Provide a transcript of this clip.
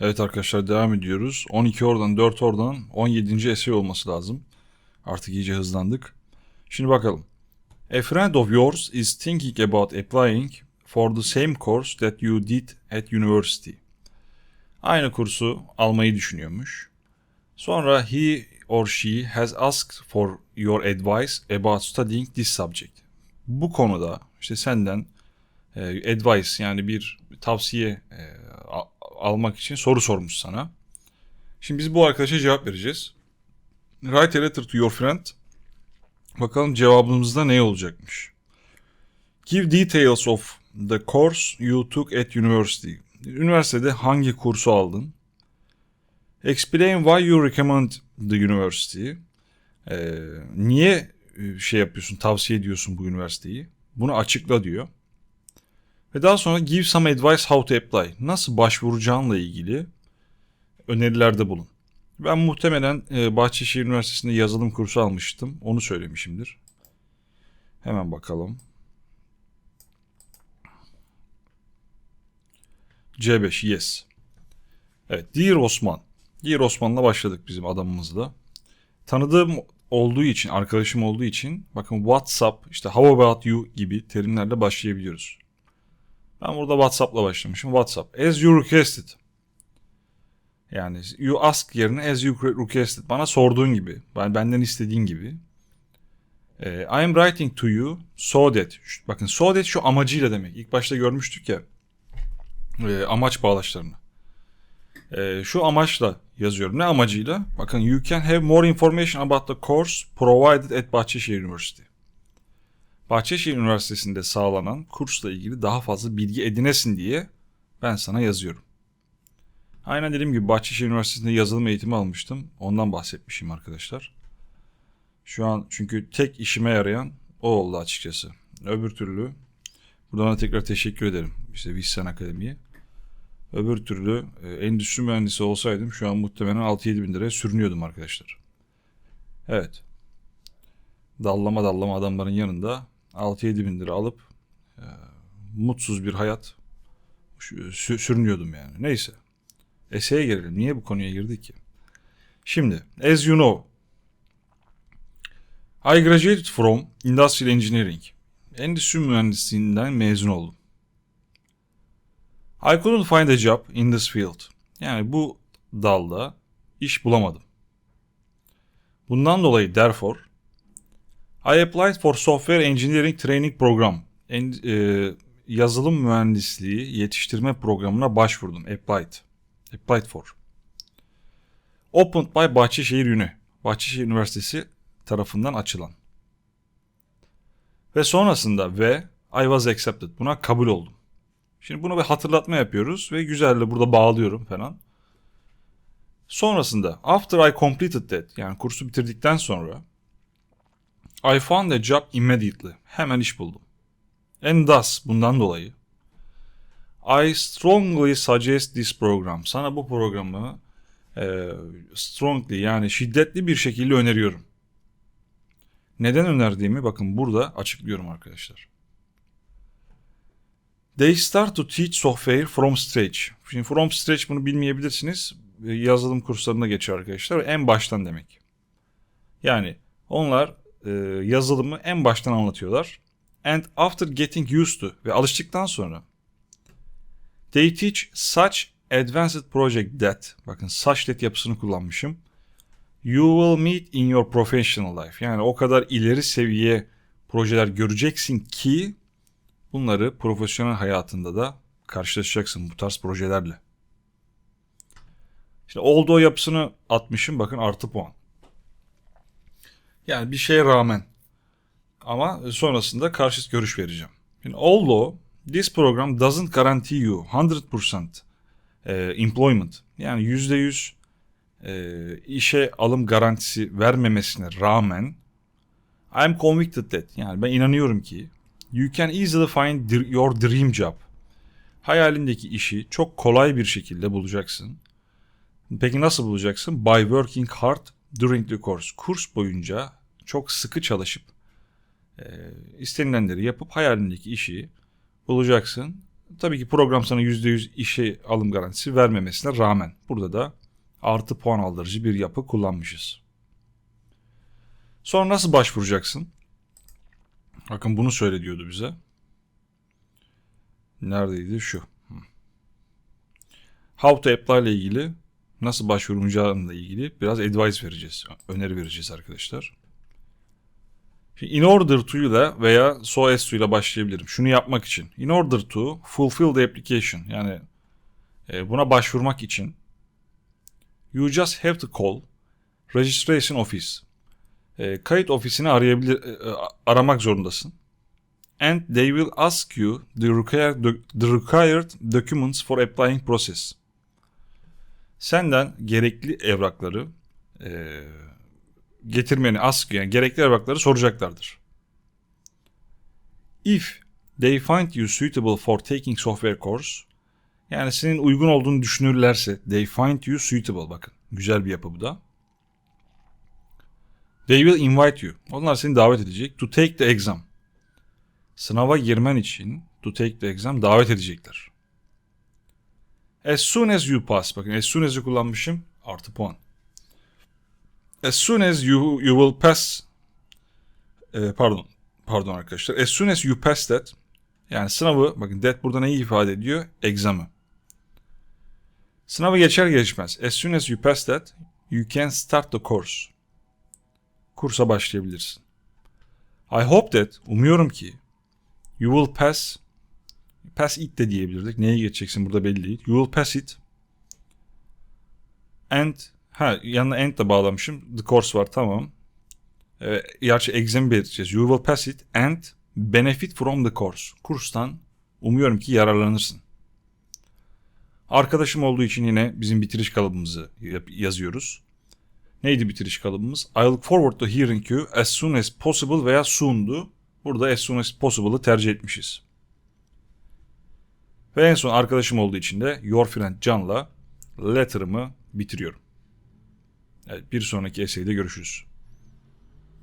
Evet arkadaşlar devam ediyoruz. 12 oradan 4 oradan 17. essay olması lazım. Artık iyice hızlandık. Şimdi bakalım. A friend of yours is thinking about applying for the same course that you did at university. Aynı kursu almayı düşünüyormuş. Sonra he or she has asked for your advice about studying this subject. Bu konuda işte senden e, advice yani bir tavsiye e, almak için soru sormuş sana. Şimdi biz bu arkadaşa cevap vereceğiz. Write a letter to your friend. Bakalım cevabımızda ne olacakmış. Give details of the course you took at university. Üniversitede hangi kursu aldın? Explain why you recommend the university. Ee, niye e, şey yapıyorsun, tavsiye ediyorsun bu üniversiteyi? Bunu açıkla diyor. Ve daha sonra give some advice how to apply. Nasıl başvuracağınla ilgili önerilerde bulun. Ben muhtemelen e, Bahçeşehir Üniversitesi'nde yazılım kursu almıştım. Onu söylemişimdir. Hemen bakalım. C5 yes. Evet Dear Osman. Dear Osman'la başladık bizim adamımızla. Tanıdığım olduğu için, arkadaşım olduğu için bakın WhatsApp, işte how about you gibi terimlerle başlayabiliyoruz. Ben burada WhatsApp'la başlamışım. WhatsApp. As you requested. Yani you ask yerine as you requested. Bana sorduğun gibi. Ben benden istediğin gibi. Ee, I am writing to you so that. Bakın so that şu amacıyla demek. İlk başta görmüştük ya. e, amaç bağlaçlarını. Ee, şu amaçla yazıyorum. Ne amacıyla? Bakın you can have more information about the course provided at Bahçeşehir University. Bahçeşehir Üniversitesi'nde sağlanan kursla ilgili daha fazla bilgi edinesin diye ben sana yazıyorum. Aynen dediğim gibi Bahçeşehir Üniversitesi'nde yazılım eğitimi almıştım. Ondan bahsetmişim arkadaşlar. Şu an çünkü tek işime yarayan o oldu açıkçası. Öbür türlü buradan tekrar teşekkür ederim. İşte Vişsen Akademi'ye. Öbür türlü e, endüstri mühendisi olsaydım şu an muhtemelen 6-7 bin liraya sürünüyordum arkadaşlar. Evet. Dallama dallama adamların yanında 6-7 bin lira alıp e, mutsuz bir hayat sü- sürünüyordum yani. Neyse. Ese'ye gelelim. Niye bu konuya girdik ki? Şimdi, as you know, I graduated from Industrial Engineering. Endüstri mühendisliğinden mezun oldum. I couldn't find a job in this field. Yani bu dalda iş bulamadım. Bundan dolayı therefore I applied for software engineering training program. En, e, yazılım mühendisliği yetiştirme programına başvurdum. Applied. Applied for. Opened by Bahçeşehir Uni. Bahçeşehir Üniversitesi tarafından açılan. Ve sonrasında ve I was accepted. Buna kabul oldum. Şimdi bunu bir hatırlatma yapıyoruz ve güzelle burada bağlıyorum falan. Sonrasında after I completed that yani kursu bitirdikten sonra I found a job immediately. Hemen iş buldum. And thus bundan dolayı I strongly suggest this program. Sana bu programı e, strongly yani şiddetli bir şekilde öneriyorum. Neden önerdiğimi bakın burada açıklıyorum arkadaşlar. They start to teach software from scratch. Şimdi from scratch bunu bilmeyebilirsiniz. E, Yazılım kurslarına geçiyor arkadaşlar. En baştan demek. Yani onlar e, yazılımı en baştan anlatıyorlar. And after getting used to ve alıştıktan sonra they teach such advanced project that bakın such that yapısını kullanmışım. You will meet in your professional life. Yani o kadar ileri seviye projeler göreceksin ki bunları profesyonel hayatında da karşılaşacaksın bu tarz projelerle. İşte olduğu yapısını atmışım bakın artı puan. Yani bir şeye rağmen ama sonrasında karşıt görüş vereceğim. Although this program doesn't guarantee you 100% e, employment yani %100 e, işe alım garantisi vermemesine rağmen I'm convicted that yani ben inanıyorum ki you can easily find your dream job. Hayalindeki işi çok kolay bir şekilde bulacaksın. Peki nasıl bulacaksın? By working hard during the course. Kurs boyunca çok sıkı çalışıp e, istenilenleri yapıp hayalindeki işi bulacaksın. Tabii ki program sana %100 işe alım garantisi vermemesine rağmen burada da artı puan aldırıcı bir yapı kullanmışız. Sonra nasıl başvuracaksın? Bakın bunu söyle diyordu bize. Neredeydi? Şu. How to apply ile ilgili nasıl başvurulacağıyla ilgili biraz advice vereceğiz. Öneri vereceğiz arkadaşlar. İn order to ile veya so as to ile başlayabilirim. Şunu yapmak için. In order to fulfill the application yani e, buna başvurmak için you just have to call registration office. E, kayıt ofisini arayabilir e, aramak zorundasın. And they will ask you the required, the required documents for applying process. Senden gerekli evrakları e, getirmeni ask yani gerekli evrakları soracaklardır. If they find you suitable for taking software course yani senin uygun olduğunu düşünürlerse they find you suitable bakın güzel bir yapı bu da. They will invite you. Onlar seni davet edecek to take the exam. Sınava girmen için to take the exam davet edecekler. As soon as you pass. Bakın as soon as'ı kullanmışım. Artı puan. As soon as you, you will pass. e, pardon. Pardon arkadaşlar. As soon as you pass that. Yani sınavı bakın that burada neyi ifade ediyor? Exam'ı. Sınavı geçer geçmez. As soon as you pass that, you can start the course. Kursa başlayabilirsin. I hope that, umuyorum ki, you will pass, pass it de diyebilirdik. Neye geçeceksin burada belli değil. You will pass it. And, ha yanına and de bağlamışım. The course var tamam. Ee, gerçi exam belirteceğiz. You will pass it and benefit from the course. Kurstan umuyorum ki yararlanırsın. Arkadaşım olduğu için yine bizim bitiriş kalıbımızı yazıyoruz. Neydi bitiriş kalıbımız? I look forward to hearing you as soon as possible veya soon'du. Burada as soon as possible'ı tercih etmişiz. Ve en son arkadaşım olduğu için de Your Friend Can'la letter'ımı bitiriyorum. Evet, bir sonraki essay'de görüşürüz.